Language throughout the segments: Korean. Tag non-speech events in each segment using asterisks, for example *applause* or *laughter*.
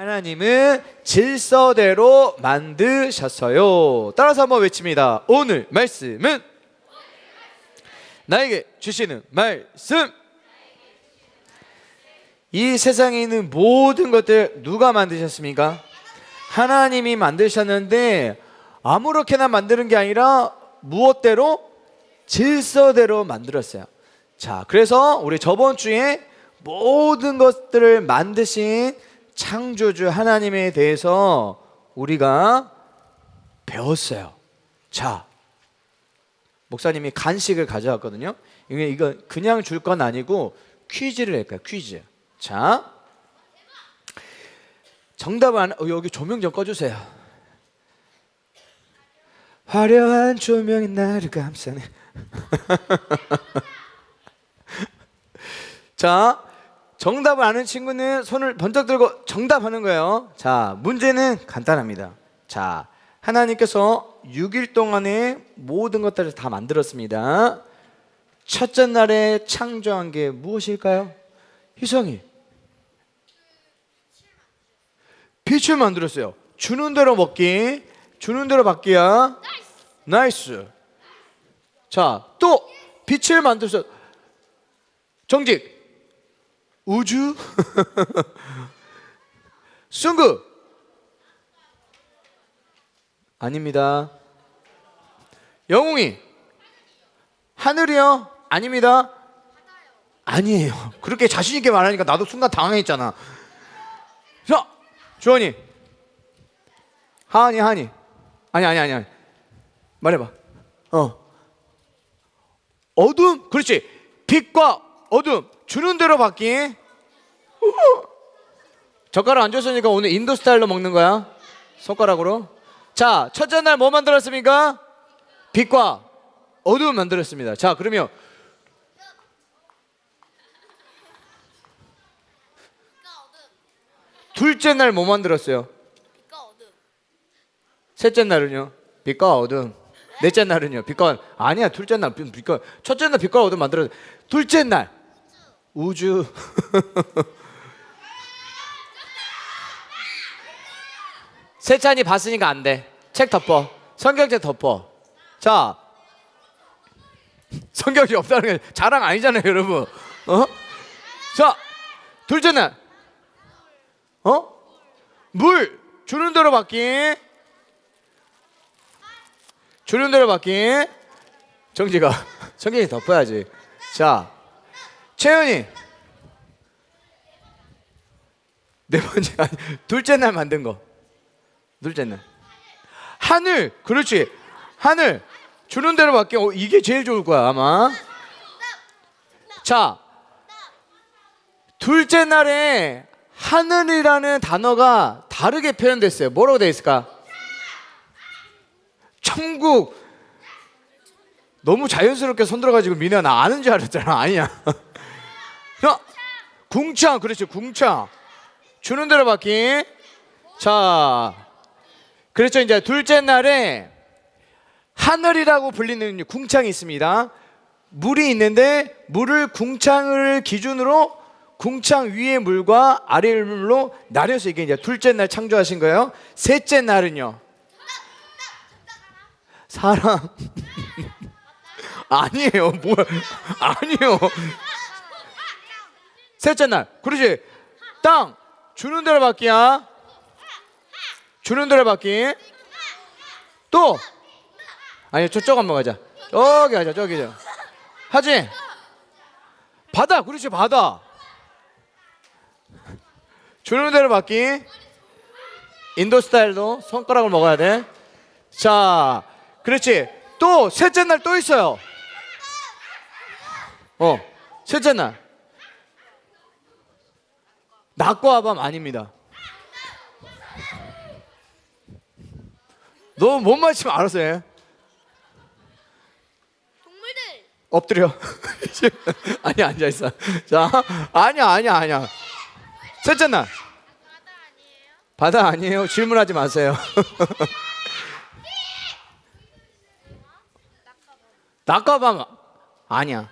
하나님은 질서대로 만드셨어요. 따라서 한번 외칩니다. 오늘 말씀은 나에게 주시는 말씀. 이 세상에 있는 모든 것들 누가 만드셨습니까? 하나님이 만드셨는데 아무렇게나 만드는 게 아니라 무엇대로 질서대로 만들었어요. 자, 그래서 우리 저번 주에 모든 것들을 만드신 창조주 하나님에 대해서 우리가 배웠어요. 자, 목사님이 간식을 가져왔거든요. 이게 이거 그냥 줄 건 아니고 퀴즈를 할 거예요. 퀴즈. 자, 정답은 어, 여기 조명 좀 꺼주세요. 화려한 조명이 나를 감싸네. *laughs* 자, 정답을 아는 친구는 손을 번쩍 들고 정답하는 거예요. 자, 문제는 간단합니다. 자, 하나님께서 6일 동안에 모든 것들을 다 만들었습니다. 첫째 날에 창조한 게 무엇일까요? 희성이 빛을 만들었어요. 주는 대로 먹기, 주는 대로 받기야. 나이스. 자, 또 빛을 만들었어요. 정직, 우주, *laughs* 승구. 아닙니다. 영웅이, 하늘이요? 아닙니다. 아니에요. 그렇게 자신 있게 말하니까 나도 순간 당황했잖아. 자, 주원이, 하은이. 아니, 아니, 아니, 아니. 말해봐. 어. 어둠, 그렇지. 빛과 어둠 주는 대로 받기. 젓가락 안 줬으니까 오늘 인도 스타일로 먹는 거야. 손가락으로. 자, 첫째 날 뭐 만들었습니까? 빛과 어둠 만들었습니다. 자, 그러면 둘째 날 뭐 만들었어요? 셋째 날은요? 빛과 어둠. 넷째 날은요? 빛과 아니야. 둘째 날 빛- 빛과 첫째 날 빛과 어둠 만들어. 둘째 날 우주. *laughs* 세찬이 봤으니까 안 돼. 책 덮어. 성경책 덮어. 자. *laughs* 성경이 없다는 게 자랑 아니잖아요, 여러분. 어? 자. 둘째 날. 어? 물 주는 대로 받기. 주는 대로 받기. 정지가 *laughs* 성경이 덮어야지. 자, 채연이 네 번째 아니, 둘째 날 만든 거. 둘째 날. 하늘, 그렇지. 하늘 주는 대로 받기. 어, 이게 제일 좋을 거야 아마. 자, 둘째 날에 하늘이라는 단어가 다르게 표현됐어요. 뭐라고 돼 있을까? 천국. 너무 자연스럽게 손들어가지고 민혜야 나 아는 줄 알았잖아. 아니야. *laughs* 자, 궁창. 그렇지. 궁창. 주는 대로 받기. 자, 그렇죠. 이제 둘째 날에 하늘이라고 불리는 궁창이 있습니다. 물이 있는데 물을 궁창을 기준으로 궁창 위의 물과 아래의 물로 나뉘어서 이게 이제 둘째 날 창조하신 거예요. 셋째 날은요. 사람 *laughs* 아니에요. 뭐 아니에요. 셋째 날. 그렇지. 땅 주는 대로 받기야. 주는 대로 받기. 또 아니 저쪽 한번 가자. 저기 가자. 저기 저. 하지. 바다. 그렇지. 바다. 주는 대로 받기. 인도 스타일도 손가락을 먹어야 돼. 자, 그렇지. 또 셋째 날 또 있어요. 어, 셋째 날. 낮과 밤 아닙니다. 너 못 맞히면 알아서 해. 동물들 엎드려. *laughs* 아니야, 앉아 있어. 자, 아니야, 아니야, 아니야. 셋째 날. 바다 아니에요? 바다 아니에요. 질문하지 마세요. *laughs* 낮과 밤 아니야.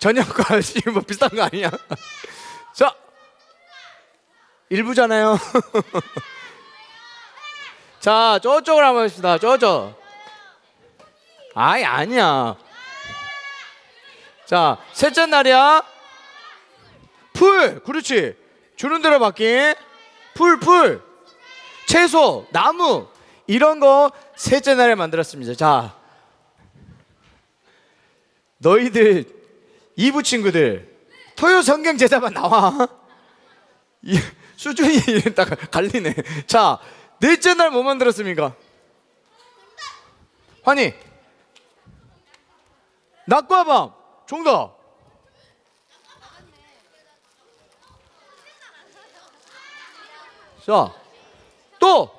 저녁과 *laughs* 아침? 뭐 비슷한 거 아니야? *laughs* 자, 일부잖아요. *laughs* 자, 저쪽으로 한번 합시다. 저쪽. 아이, 아니야. 자, 셋째 날이야. 풀, 그렇지. 주는 대로 받기. 풀, 풀. 채소, 나무. 이런 거 셋째 날에 만들었습니다. 자, 너희들 이부 친구들 토요 성경 제자만 나와. 이, 수준이 *laughs* 딱 갈리네. 자, 넷째 날 뭐 만들었습니까? 환희. 낮과 밤. 정답. 자, 또.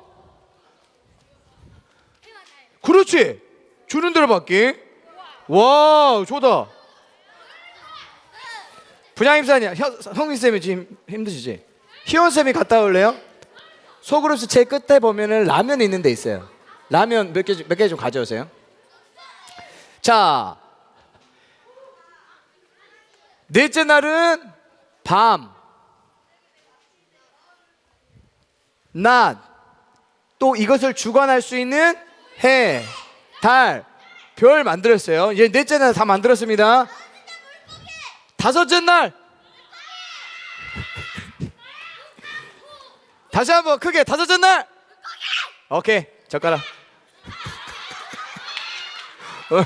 그렇지. 주는 대로 받기. 와, 좋다. 부장님 사님, 형민 쌤이 지금 힘드시지? 희원 쌤이 갔다 올래요? 소그룹스 제일 끝에 보면은 라면 있는 데 있어요. 라면 몇 개 몇 개 좀 가져오세요. 자, 넷째 날은 밤, 낮, 또 이것을 주관할 수 있는 해, 달, 별 만들었어요. 이제 넷째 날 다 만들었습니다. 다섯째 날. 다시 한번 크게 다섯째 날. 오케이 젓가락. 어,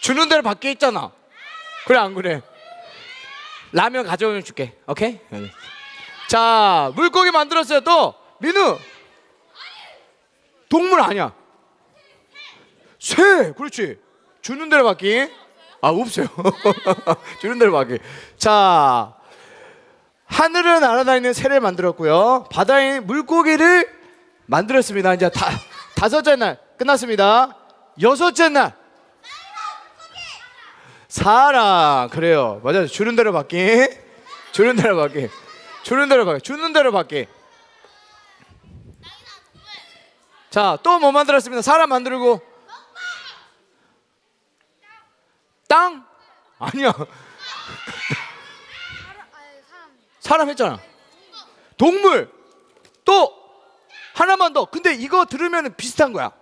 주는 대로 밖에 있잖아. 그래 안 그래? 라면 가져오면 줄게. 오케이? 자 물고기 만들었어요 또. 민우. 동물 아니야. 새 그렇지. 주는 대로 받기 아 없어요. *laughs* 주는 대로 받기 자 하늘을 날아다니는 새를 만들었고요. 바다에 물고기를 만들었습니다. 이제 다 다섯째 날 끝났습니다. 여섯째 날. 사랑 그래요. 맞아요. 주는 대로 받기. 주는 대로 받기. 주는 대로 받기. 주는 대로 받기. 자 또 뭐 만들었습니다? 사람 만들고 땅? 아니야. 사람 했잖아. 동물. 또 하나만 더. 근데 이거 들으면 비슷한 거야.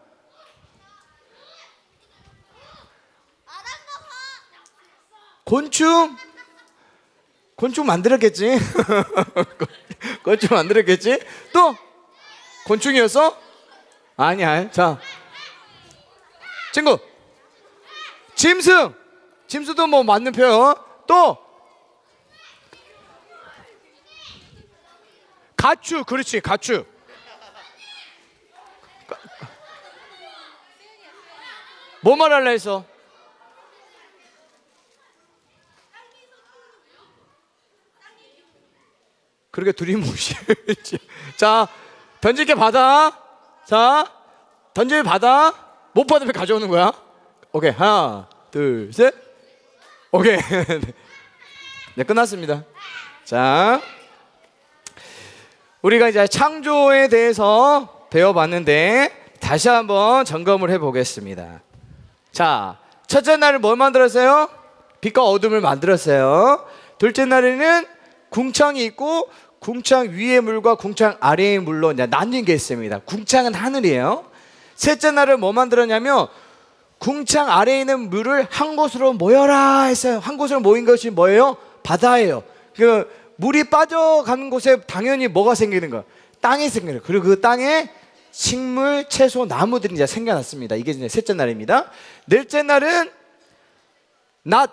곤충. 곤충 만들었겠지? *laughs* 곤충 만들었겠지? 또 곤충이었어? 아니야. 자. 친구. 짐승 짐승도 뭐 맞는 표현? 또? 가축 그렇지 가축 뭐 말할라 했어 그렇게 둘이 무시했지. *laughs* 자 던질게 받아. 자 던질 받아. 못 받으면 가져오는 거야. 오케이 하나 둘 셋 오케이 네 끝났습니다 자 우리가 이제 창조에 대해서 배워봤는데 다시 한번 점검을 해보겠습니다. 자, 첫째 날은 뭘 만들었어요? 빛과 어둠을 만들었어요. 둘째 날에는 궁창이 있고 궁창 위의 물과 궁창 아래의 물로 나뉜 게 있습니다. 궁창은 하늘이에요. 셋째 날은 뭐 만들었냐면 궁창 아래에 있는 물을 한 곳으로 모여라 했어요. 한 곳으로 모인 것이 뭐예요? 바다예요. 그 물이 빠져가는 곳에 당연히 뭐가 생기는 거야? 땅이 거야. 그리고 그 땅에 식물, 채소, 나무들이 이제 생겨났습니다. 이게 이제 셋째 날입니다. 넷째 날은 낮,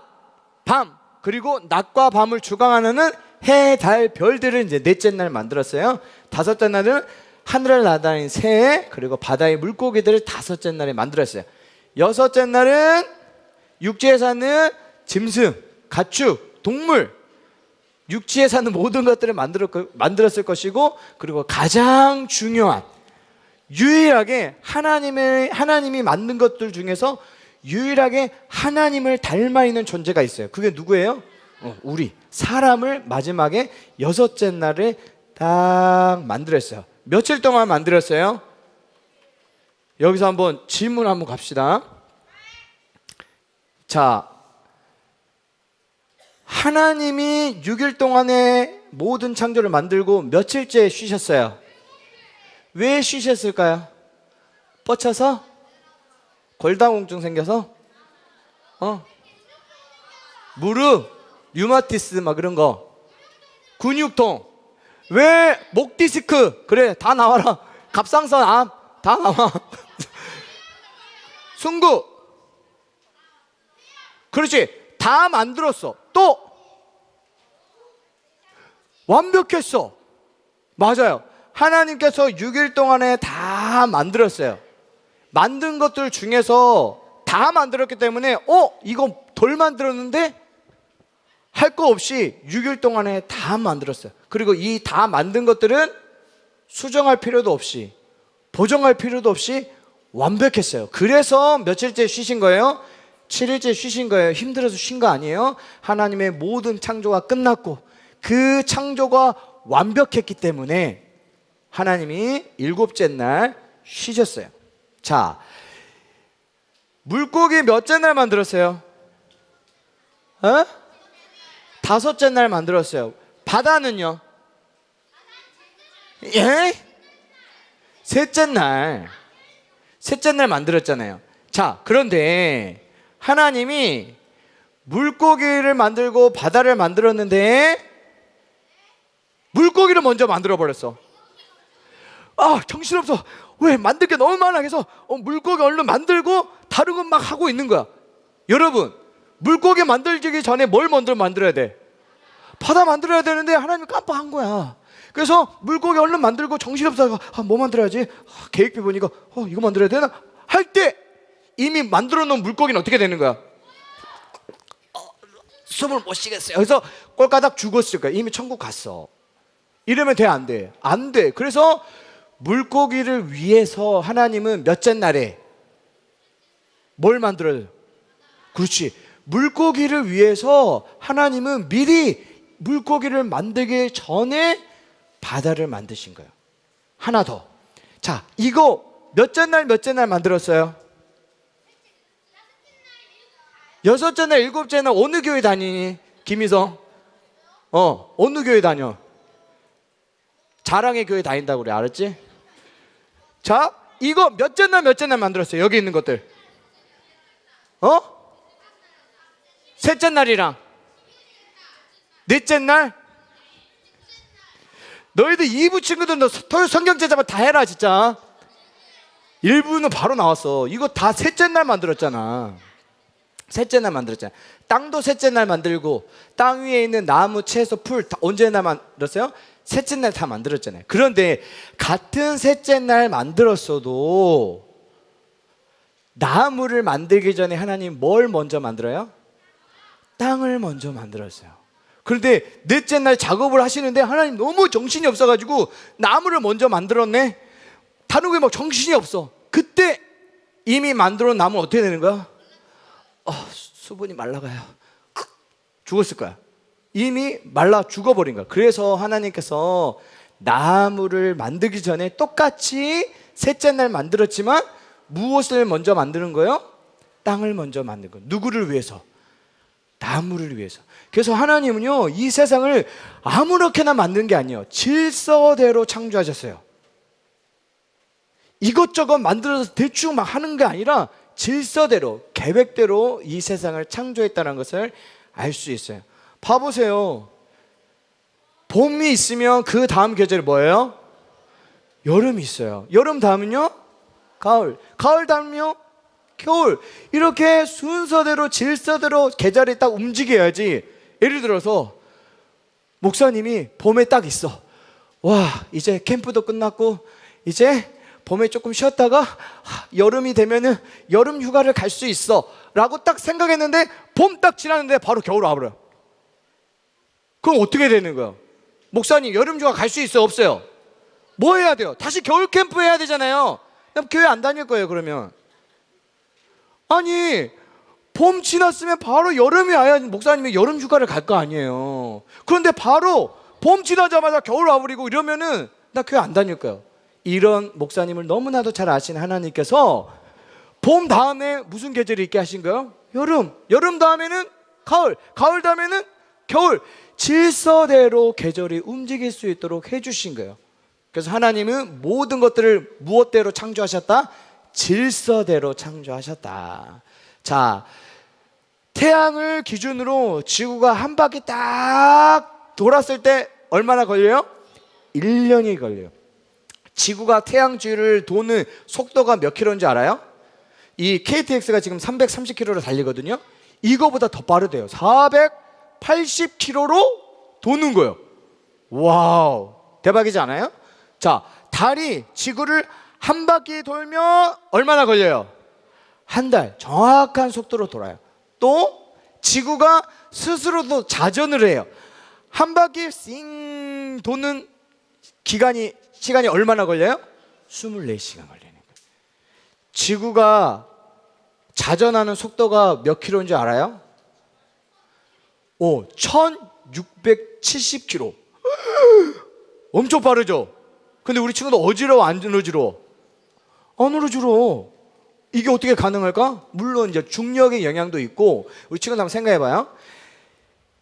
밤, 그리고 낮과 밤을 주관하는 해, 달, 별들을 이제 넷째 날 만들었어요. 다섯째 날은 하늘을 날아다니는 새, 그리고 바다의 물고기들을 다섯째 날에 만들었어요. 여섯째 날은 육지에 사는 짐승, 가축, 동물, 육지에 사는 모든 것들을 만들었, 만들었을 것이고 그리고 가장 중요한 유일하게 하나님의 하나님이 만든 것들 중에서 유일하게 하나님을 닮아 있는 존재가 있어요. 그게 누구예요? 어, 우리 사람을 마지막에 여섯째 날에 딱 만들었어요. 며칠 동안 만들었어요? 여기서 한번 질문 한번 갑시다. 자, 하나님이 6일 동안에 모든 창조를 만들고 며칠째 쉬셨어요. 왜 쉬셨을까요? 뻗쳐서? 골다공증 생겨서? 어? 무릎, 류마티스 막 그런 거. 근육통. 왜 목 디스크? 그래, 다 나와라. 갑상선 암, 다 나와. *laughs* 승구. 그렇지. 다 만들었어. 또 완벽했어. 맞아요. 하나님께서 6일 동안에 다 만들었어요. 만든 것들 중에서 다 만들었기 때문에 어, 이거 덜 만들었는데 할 거 없이 6일 동안에 다 만들었어요. 그리고 이 다 만든 것들은 수정할 필요도 없이 보정할 필요도 없이 완벽했어요. 그래서 며칠째 쉬신 거예요? 7일째 쉬신 거예요. 힘들어서 쉰 거 아니에요? 하나님의 모든 창조가 끝났고 그 창조가 완벽했기 때문에 하나님이 일곱째 날 쉬셨어요. 자, 물고기 몇째 날 만들었어요? 어? 다섯째 날 만들었어요. 바다는요? 예? 셋째 날. 셋째 날 만들었잖아요. 자, 그런데 하나님이 물고기를 만들고 바다를 만들었는데 물고기를 먼저 만들어 버렸어. 아, 정신없어. 왜 만들 게 너무 많아 해서 어, 물고기 얼른 만들고 다른 것막 하고 있는 거야. 여러분, 물고기 만들기 전에 뭘 먼저 만들어야 돼? 바다 만들어야 되는데 하나님이 깜빡한 거야. 그래서 물고기 얼른 만들고 정신없어. 아, 뭐 만들어야지? 아, 계획표 보니까 어, 이거 만들어야 되나? 할 때 이미 만들어 놓은 물고기는 어떻게 되는 거야? 어, 숨을 못 쉬겠어요. 그래서 꼴까닥 죽었을 거야. 이미 천국 갔어. 이러면 돼, 안 돼? 안 돼. 그래서 물고기를 위해서 하나님은 몇째 날에 뭘 만들어요? 그렇지. 물고기를 위해서 하나님은 미리 물고기를 만들기 전에 바다를 만드신 거예요. 하나 더. 자, 이거 몇째 날, 몇째 날 만들었어요? 여섯째 날, 일곱째 날 어느 교회 다니니? 김희성? 어, 어느 교회 다녀? 자랑의 교회 다닌다고 그래, 알았지? 자, 이거 몇째 날, 몇째 날 만들었어요? 여기 있는 것들. 어? 셋째 날이랑 넷째 날 너희들 2부 친구들 너 토요 성경 제자만 다 해라 진짜 1부는 바로 나왔어 이거 다 셋째 날 만들었잖아 셋째 날 만들었잖아 땅도 셋째 날 만들고 땅 위에 있는 나무 채소 풀 다 언제 날 만들었어요? 셋째 날 다 만들었잖아요 그런데 같은 셋째 날 만들었어도 나무를 만들기 전에 하나님 뭘 먼저 만들어요? 땅을 먼저 만들었어요. 그런데 넷째 날 작업을 하시는데 하나님 너무 정신이 없어가지고 나무를 먼저 만들었네. 다른 게막 정신이 없어. 그때 이미 만들어 나무 어떻게 되는 거야? 어, 수분이 말라가요. 죽었을 거야. 이미 말라 죽어버린 거야. 그래서 하나님께서 나무를 만들기 전에 똑같이 셋째 날 만들었지만 무엇을 먼저 만드는 거예요? 땅을 먼저 만든 거예요. 누구를 위해서? 나무를 위해서. 그래서 하나님은요, 이 세상을 아무렇게나 만든 게 아니에요. 질서대로 창조하셨어요. 이것저것 만들어서 대충 막 하는 게 아니라 질서대로, 계획대로 이 세상을 창조했다는 것을 알 수 있어요. 봐보세요. 봄이 있으면 그 다음 계절이 뭐예요? 여름이 있어요. 여름 다음은요? 가을. 가을 다음은요? 겨울. 이렇게 순서대로 질서대로 계절이 딱 움직여야지. 예를 들어서 목사님이 봄에 딱 있어. 와, 이제 캠프도 끝났고 이제 봄에 조금 쉬었다가 하, 여름이 되면은 여름 휴가를 갈 수 있어. 라고 딱 생각했는데 봄 딱 지났는데 바로 겨울 와버려. 그럼 어떻게 되는 거야? 목사님 여름 휴가 갈 수 있어요? 없어요? 뭐 해야 돼요? 다시 겨울 캠프 해야 되잖아요. 그럼 교회 안 다닐 거예요, 그러면. 아니, 봄 지났으면 바로 여름이 와야 목사님이 여름 휴가를 갈 거 아니에요. 그런데 바로 봄 지나자마자 겨울 와버리고 이러면은 나 교회 안 다닐 거예요. 이런 목사님을 너무나도 잘 아시는 하나님께서 봄 다음에 무슨 계절이 있게 하신 거예요? 여름. 여름 다음에는 가을. 가을 다음에는 겨울 질서대로 계절이 움직일 수 있도록 해주신 거예요. 그래서 하나님은 모든 것들을 무엇대로 창조하셨다? 질서대로 창조하셨다. 자, 태양을 기준으로 지구가 한 바퀴 딱 돌았을 때 얼마나 걸려요? 1년이 걸려요. 지구가 태양 주위를 도는 속도가 몇 킬로인지 알아요? 이 KTX가 지금 330km로 달리거든요. 이거보다 더 빠르대요. 480km로 도는 거예요. 와우. 대박이지 않아요? 자, 달이 지구를 한 바퀴 돌면 얼마나 걸려요? 한 달. 정확한 속도로 돌아요. 또 지구가 스스로도 자전을 해요. 한 바퀴 싱 도는 기간이 시간이 얼마나 걸려요? 24시간 걸리는 거예요. 지구가 자전하는 속도가 몇 킬로인지 알아요? 오, 1670킬로. *gasps* 엄청 빠르죠? 근데 우리 친구도 어지러워, 안 어지러워? 안 어지러워. 이게 어떻게 가능할까? 물론 이제 중력의 영향도 있고, 우리 친구들 한번 생각해봐요.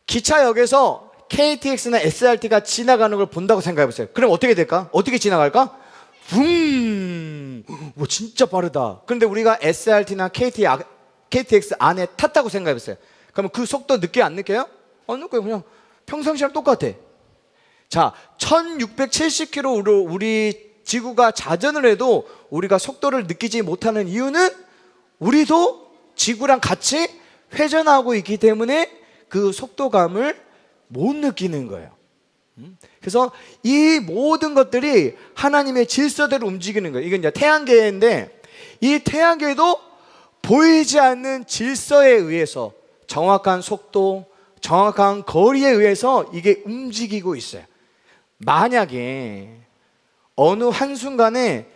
기차역에서 KTX나 SRT가 지나가는 걸 본다고 생각해보세요. 그럼 어떻게 될까? 어떻게 지나갈까? 붕! 뭐 진짜 빠르다. 그런데 우리가 SRT나 KT, 아- KTX 안에 탔다고 생각해보세요. 그러면 그 속도 느껴 안 느껴요? 안 느껴요. 그냥 평상시랑 똑같아. 자, 1670km로 우리 지구가 자전을 해도 우리가 속도를 느끼지 못하는 이유는 우리도 지구랑 같이 회전하고 있기 때문에 그 속도감을 못 느끼는 거예요. 음? 그래서 이 모든 것들이 하나님의 질서대로 움직이는 거예요. 이건 이제 태양계인데 이 태양계도 보이지 않는 질서에 의해서 정확한 속도, 정확한 거리에 의해서 이게 움직이고 있어요. 만약에 어느 한순간에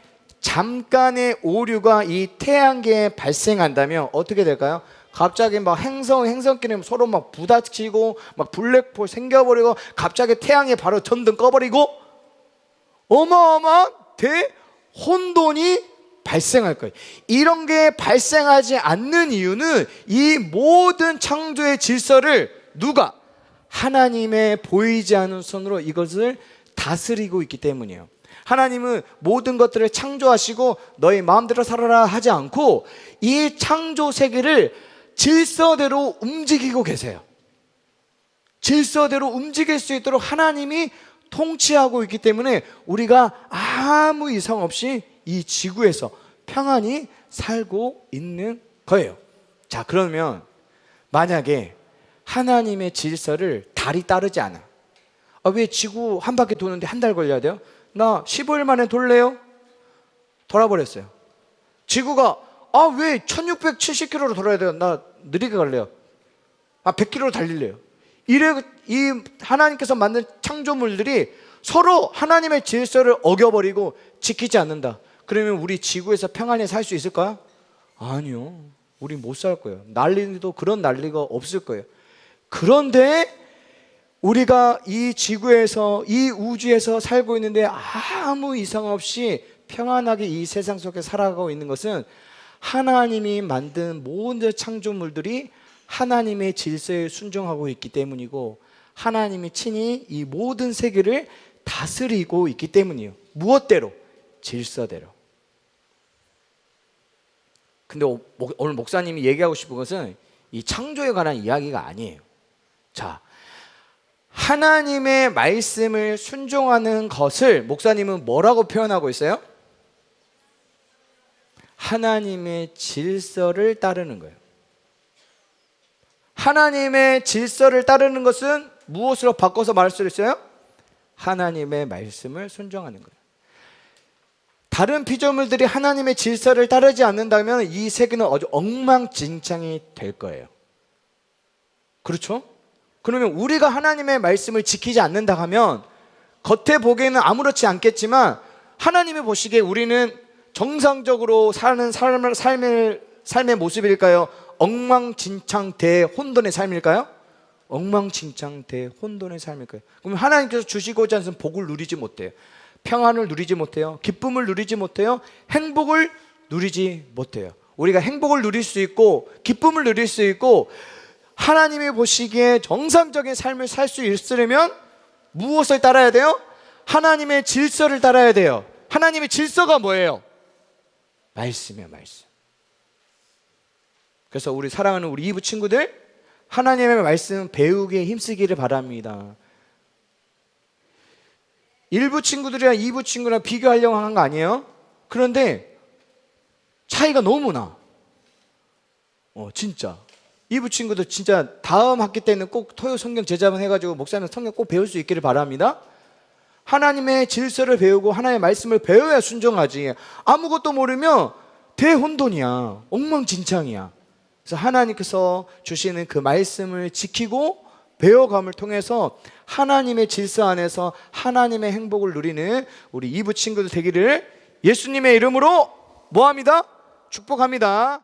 잠깐의 오류가 이 태양계에 발생한다면 어떻게 될까요? 갑자기 막 행성 행성끼리 서로 막 부딪히고 막 블랙홀 생겨버리고 갑자기 태양이 바로 전등 꺼버리고 어마어마한 대혼돈이 발생할 거예요. 이런 게 발생하지 않는 이유는 이 모든 창조의 질서를 누가 하나님의 보이지 않는 손으로 이것을 다스리고 있기 때문이에요. 하나님은 모든 것들을 창조하시고 너희 마음대로 살아라 하지 않고 이 창조 세계를 질서대로 움직이고 계세요. 질서대로 움직일 수 있도록 하나님이 통치하고 있기 때문에 우리가 아무 이상 없이 이 지구에서 평안히 살고 있는 거예요. 자, 그러면 만약에 하나님의 질서를 달이 따르지 않아. 아, 왜 지구 한 바퀴 도는데 한 달 걸려야 돼요? 나 15일 만에 돌래요? 돌아버렸어요. 지구가 아, 왜 1670km로 돌아야 돼요? 나 느리게 갈래요. 아, 100km로 달릴래요. 이래 이 하나님께서 만든 창조물들이 서로 하나님의 질서를 어겨버리고 지키지 않는다. 그러면 우리 지구에서 평안히 살 수 있을까요? 아니요. 우리 못 살 거예요. 난리도 그런 난리가 없을 거예요. 그런데 우리가 이 지구에서 이 우주에서 살고 있는데 아무 이상 없이 평안하게 이 세상 속에 살아가고 있는 것은 하나님이 만든 모든 창조물들이 하나님의 질서에 순종하고 있기 때문이고 하나님이 친히 이 모든 세계를 다스리고 있기 때문이에요. 무엇대로? 질서대로. 근데 오늘 목사님이 얘기하고 싶은 것은 이 창조에 관한 이야기가 아니에요. 자, 하나님의 말씀을 순종하는 것을 목사님은 뭐라고 표현하고 있어요? 하나님의 질서를 따르는 거예요. 하나님의 질서를 따르는 것은 무엇으로 바꿔서 말할 수 있어요? 하나님의 말씀을 순종하는 거예요. 다른 피조물들이 하나님의 질서를 따르지 않는다면 이 세계는 아주 엉망진창이 될 거예요. 그렇죠? 그러면 우리가 하나님의 말씀을 지키지 않는다 하면 겉에 보기에는 아무렇지 않겠지만 하나님이 보시기에 우리는 정상적으로 사는 삶을, 삶의, 삶의 모습일까요? 엉망진창 대 혼돈의 삶일까요? 엉망진창 대 혼돈의 삶일까요? 그럼 하나님께서 주시고자 하는 복을 누리지 못해요. 평안을 누리지 못해요. 기쁨을 누리지 못해요. 행복을 누리지 못해요. 우리가 행복을 누릴 수 있고 기쁨을 누릴 수 있고 하나님이 보시기에 정상적인 삶을 살 수 있으려면 무엇을 따라야 돼요? 하나님의 질서를 따라야 돼요. 하나님의 질서가 뭐예요? 말씀이에요, 말씀. 그래서 우리 사랑하는 우리 이부 친구들 하나님의 말씀 배우기에 힘쓰기를 바랍니다. 일부 친구들이랑 이부 친구랑 비교하려고 하는 거 아니에요? 그런데 차이가 너무 나. 어, 진짜. 이부 친구들 진짜 다음 학기 때는 꼭 토요 성경 제자만 해가지고 목사님 성경 꼭 배울 수 있기를 바랍니다. 하나님의 질서를 배우고 하나님의 말씀을 배워야 순종하지. 아무것도 모르면 대혼돈이야. 엉망진창이야. 그래서 하나님께서 주시는 그 말씀을 지키고 배워감을 통해서 하나님의 질서 안에서 하나님의 행복을 누리는 우리 이부 친구들 되기를 예수님의 이름으로 뭐합니다? 축복합니다.